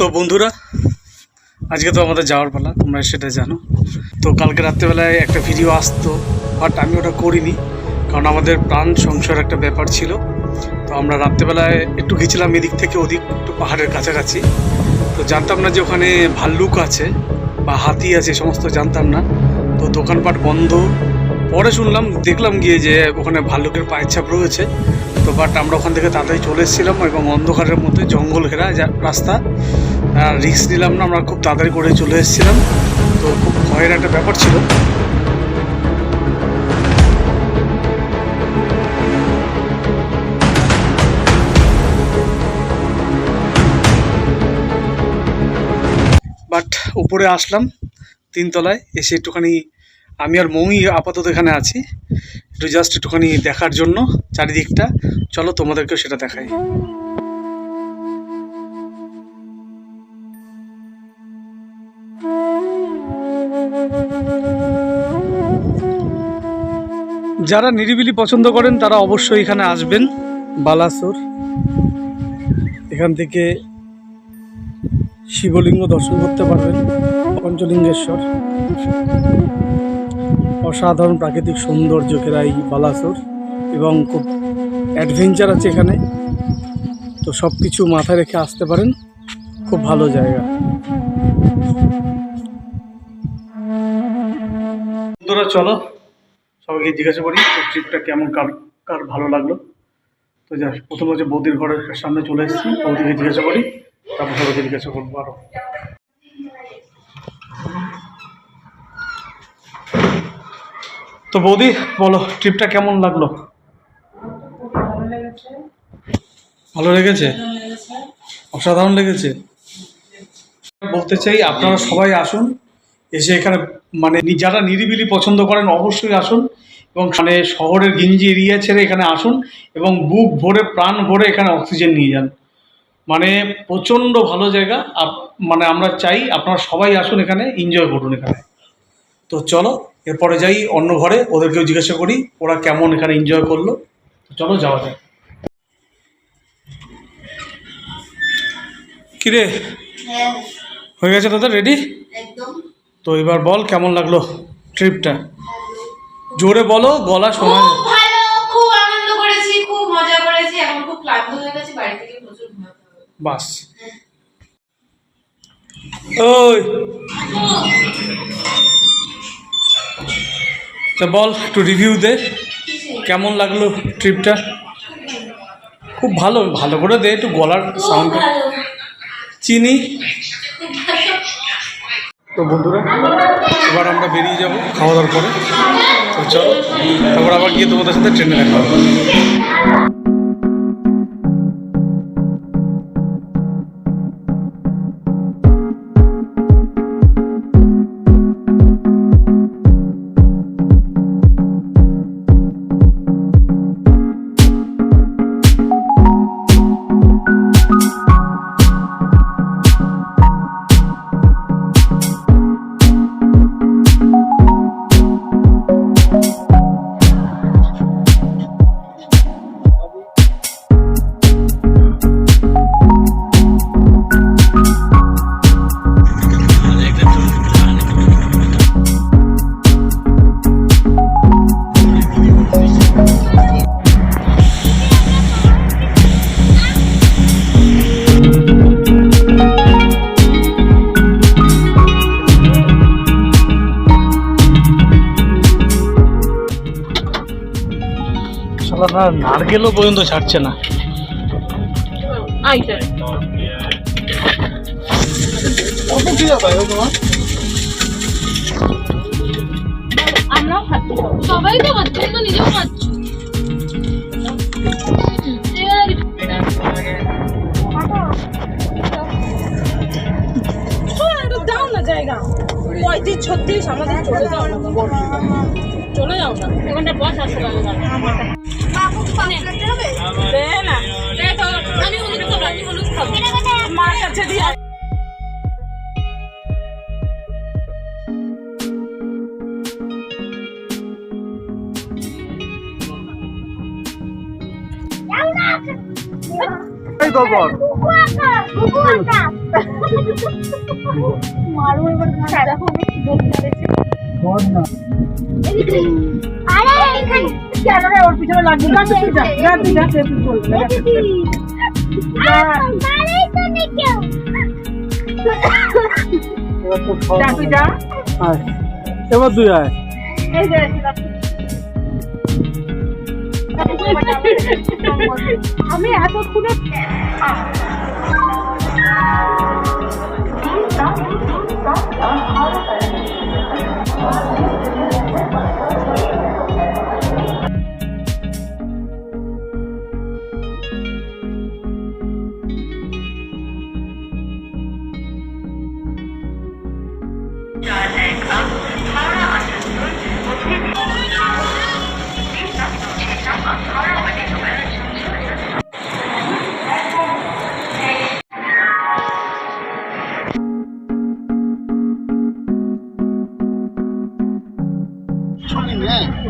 তো বন্ধুরা, আজকে তো আমাদের যাওয়ার পালা, তোমরা সেটা জানো। তো কালকে রাত্রেবেলায় একটা ভিডিও আসতো বাট আমি ওটা করিনি, কারণ আমাদের প্রাণ সংশয়ের একটা ব্যাপার ছিল। তো আমরা রাত্রেবেলায় একটু গেছিলাম এদিক থেকে ওদিক, একটু পাহাড়ের কাছাকাছি। তো জানতাম না যে ওখানে ভাল্লুক আছে, বা হাতি আছে, সমস্ত জানতাম না। তো দোকানপাট বন্ধ। পরে শুনলাম, দেখলাম গিয়ে যে ওখানে ভাল্লুকের পায়ের ছাপ রয়েছে। তো বাট আমরা ওখান থেকে তাড়াতাড়ি চলে এসেছিলাম এবং অন্ধকারের মধ্যে জঙ্গল ঘেরা রাস্তা। রিস্ক নিলাম না, আমরা খুব তাড়াতাড়ি করে চলে এসেছিলাম। তো খুব ভয়ের একটা ব্যাপার ছিল। বাট উপরে আসলাম, তিনতলায়, এসে একটুখানি আমি আর মৌই আপাতত এখানে আছি। একটু জাস্ট একটুখানি দেখার জন্য চারিদিকটা। চলো তোমাদেরকেও সেটা দেখাই। যারা নিরিবিলি পছন্দ করেন, তারা অবশ্যই এখানে আসবেন। বালাসোর। এখান থেকে শিবলিঙ্গ দর্শন করতে পারবেন, পঞ্চলিঙ্গেশ্বর। অসাধারণ প্রাকৃতিক সৌন্দর্য ঘেরা এই বালাসোর এবং খুব অ্যাডভেঞ্চার আছে এখানে। তো সব কিছু মাথায় রেখে আসতে পারেন, খুব ভালো জায়গা। চলো। সবাইকে জিজ্ঞাসা করি ট্রিপটা কেমন? কার কার ভালো লাগল? তো যা প্রথম হচ্ছে বৌদির ঘরের সামনে চলে এসেছি, বৌদিকে জিজ্ঞাসা করি, তারপর সবাইকে জিজ্ঞাসা করব আরও। তো বৌদি, বলো ট্রিপটা কেমন লাগল? ভালো লেগেছে? অসাধারণ লেগেছে? বলতে চাই, আপনারা সবাই আসুন এসে এখানে মানে যারা নিরিবিলি পছন্দ করেন অবশ্যই আসুন এবং মানে শহরের গিঞ্জি এরিয়া ছেড়ে এখানে আসুন এবং বুক ভরে প্রাণ ভরে এখানে অক্সিজেন নিয়ে যান। মানে প্রচণ্ড ভালো জায়গা। মানে আমরা চাই আপনারা সবাই আসুন এখানে এনজয় করুন এখানে। তো চলো এরপরে যাই অন্য ঘরে ওদেরকেও জিজ্ঞাসা করি ওরা কেমন এখানে এনজয় করল। চলো যাওয়া যাক। কিরে? হ্যাঁ। হয়ে গেছে দাদা রেডি একদম। তো এবার বল কেমন লাগল ট্রিপটা? জোরে বলো গলা শোনা খুব ভালো খুব আনন্দ করেছি খুব মজা করেছি এখন খুব ক্লান্ত হয়ে গেছে বাড়ি থেকে প্রচুর ঘুমাতে হবে। বাস। ওই। তা বল একটু রিভিউ দে কেমন লাগল ট্রিপটা? খুব ভালো ভালো করে দে একটু গলার সাউন্ড চিনি? তো বন্ধুরা, এবার আমরা বেরিয়ে যাব খাওয়া দাওয়ার পরে। তো চলো, তারপর আবার গিয়ে তোমাদের সাথে ট্রেনে দেখা হবে। শালা নারকেলও পর্যন্ত ছাড়ছে না। আমরাও সবাই তো খাচ্ছে তো নিজেও খাচ্ছ। দাও না জায়গা। পঁয়ত্রিশ ছত্রিশ আমাদের চলে যাও। না চলে যাও না। ওখানটা বস আসতে মার কাছে দিয়ে এই তোর মারো এবার দেখো। আমি কি বলতে পেরেছি আরে এখানে। কেন রে ওর পিছনে লাগবে না তুই যা যা তুই যা তুই চল যা তুই যা আয় এবার তুই আয় এই যে আমি এতক্ষণে Yeah.